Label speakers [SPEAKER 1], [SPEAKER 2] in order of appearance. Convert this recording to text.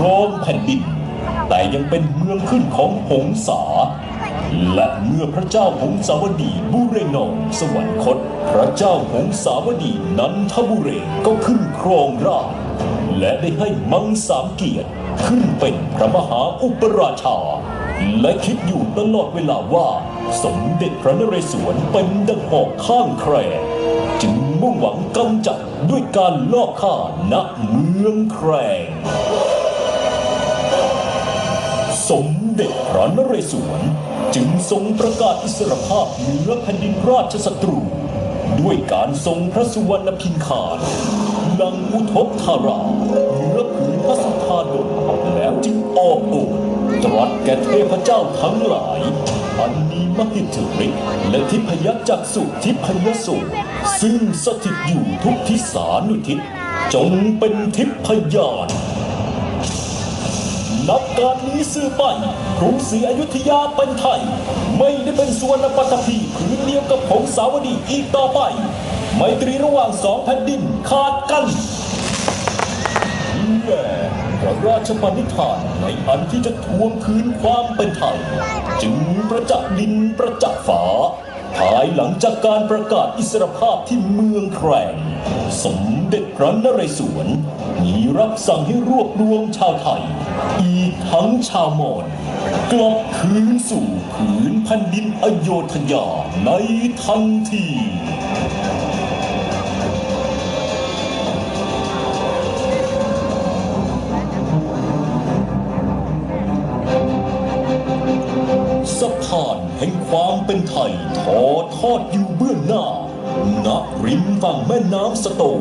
[SPEAKER 1] รองแผ่นดิน แต่ยังเป็นเมืองขึ้นของหงสา และเมื่อพระเจ้าหงสาวดีบุเรนองสวรรคต พระเจ้าหงสาวดีนันทบุเรงก็ขึ้นครองราชและได้ให้มังสามเกียรติขึ้นเป็นพระมหาอุปราชา และคิดอยู่ตลอดเวลาว่า สมเด็จพระนเรศวรเป็นดังหอกข้างแครจึงมุ่งหวังกำจัดด้วยการลอบฆ่าณเมืองแครง สมเด็จพระนเรศวร จึงทรงประกาศอิสรภาพเหนือแผ่นดินราชศัตรู ด้วยการทรงพระสุวรรณพินคารลังอุทกธาราเหนือผืนพระสุธาดลแล้วจึงออกโอษฐ์ตรัสแก่เทพเจ้าทั้งหลายอันมีมหิทธิฤทธิ์และทิพยจักษุทิพยโสซึ่งสถิตอยู่ทุกทิศานุทิศจงเป็นทิพยาน นับการนี้สืบไปกรุงศรีอยุธยาเป็นไทย ไม่ได้เป็นส่วนปัตภีผืนเดียวกับผงสาวดีอีกต่อไป ไมตรีระหว่างสองแผ่นดินขาดกันและพระราชปณิธานในอันที่จะทวงคืนความเป็นไทย จึงประจักษ์ดินประจักษ์ฝา ภายหลังจากการประกาศอิสรภาพที่เมืองแครง สมเด็จพระนเรศวรมีรับสั่งให้รวบรวมชาวไทย อีกทั้งชาวมอญกลับคืนสู่ผืนแผ่นดินอโยธยาในทันที สะพานแห่งความเป็นไทยทอทอดอยู่เบื้องหน้าณริมฝั่งแม่น้ำสโตง